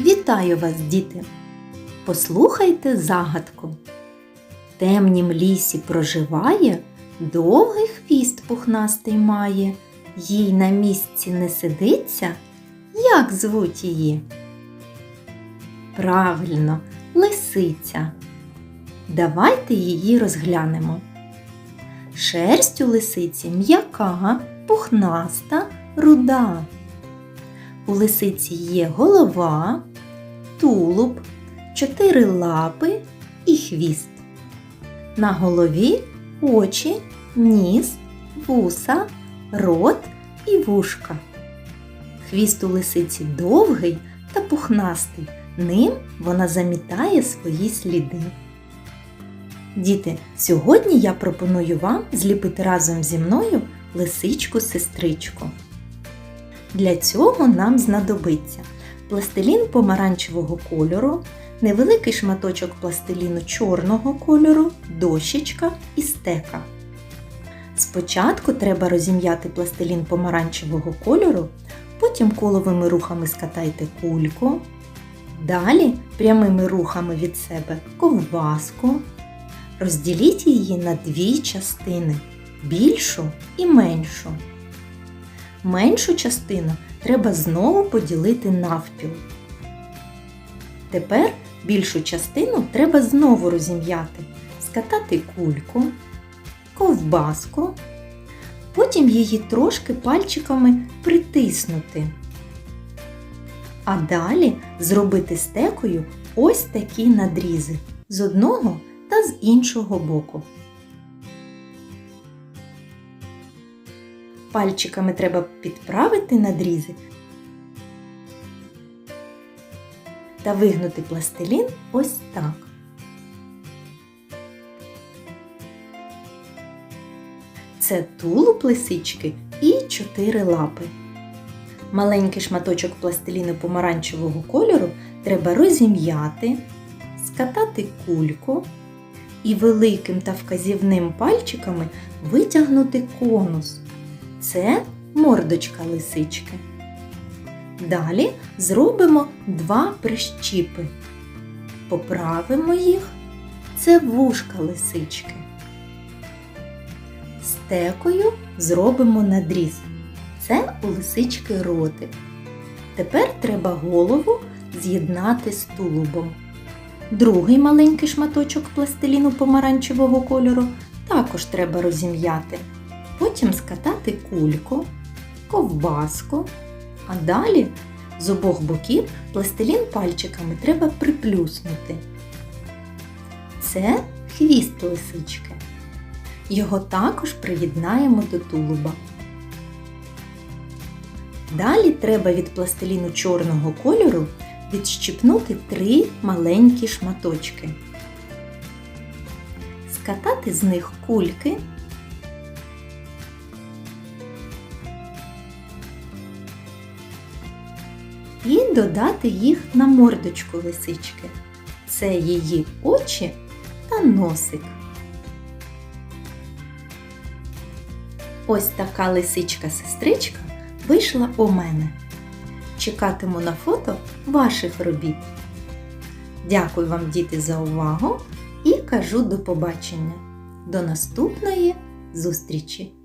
Вітаю вас, діти! Послухайте загадку. В темнім лісі проживає, довгий хвіст пухнастий має, їй на місці не сидиться. Як звуть її? Правильно, лисиця. Давайте її розглянемо. Шерсть у лисиці м'яка, пухнаста, руда. У лисиці є голова, тулуб, чотири лапи і хвіст. На голові очі, ніс, вуса, рот і вушка. Хвіст у лисиці довгий та пухнастий. Ним вона замітає свої сліди. Діти, сьогодні я пропоную вам зліпити разом зі мною лисичку-сестричку. Для цього нам знадобиться пластилін помаранчевого кольору, невеликий шматочок пластиліну чорного кольору, дощечка і стека. Спочатку треба розім'яти пластилін помаранчевого кольору, потім коловими рухами скатайте кульку. Далі прямими рухами від себе ковбаску. Розділіть її на дві частини більшу і меншу. Меншу частину треба знову поділити навпіл. Тепер більшу частину треба знову розім'яти, скатати кульку, ковбаску, потім її трошки пальчиками притиснути. А далі зробити стекою ось такі надрізи з одного та з іншого боку. Пальчиками треба підправити надрізи та вигнути пластилін ось так. Це тулуб лисички і чотири лапи. Маленький шматочок пластиліну помаранчевого кольору треба розім'яти, скатати кульку і великим та вказівним пальчиками витягнути конус. Це мордочка лисички. Далі зробимо два прищіпи. Поправимо їх. Це вушка лисички. Стекою зробимо надріз. Це у лисички ротик. Тепер треба голову з'єднати з тулубом. Другий маленький шматочок пластиліну помаранчевого кольору також треба розім'яти. Потім скатати кульку, ковбаску, а далі з обох боків пластилін пальчиками треба приплюснути. Це хвіст лисички. Його також приєднаємо до тулуба. Далі треба від пластиліну чорного кольору відщипнути три маленькі шматочки, скатати з них кульки. І додати їх на мордочку лисички. Це її очі та носик. Ось така лисичка-сестричка вийшла у мене. Чекатиму на фото ваших робіт. Дякую вам, діти, за увагу і кажу до побачення. До наступної зустрічі!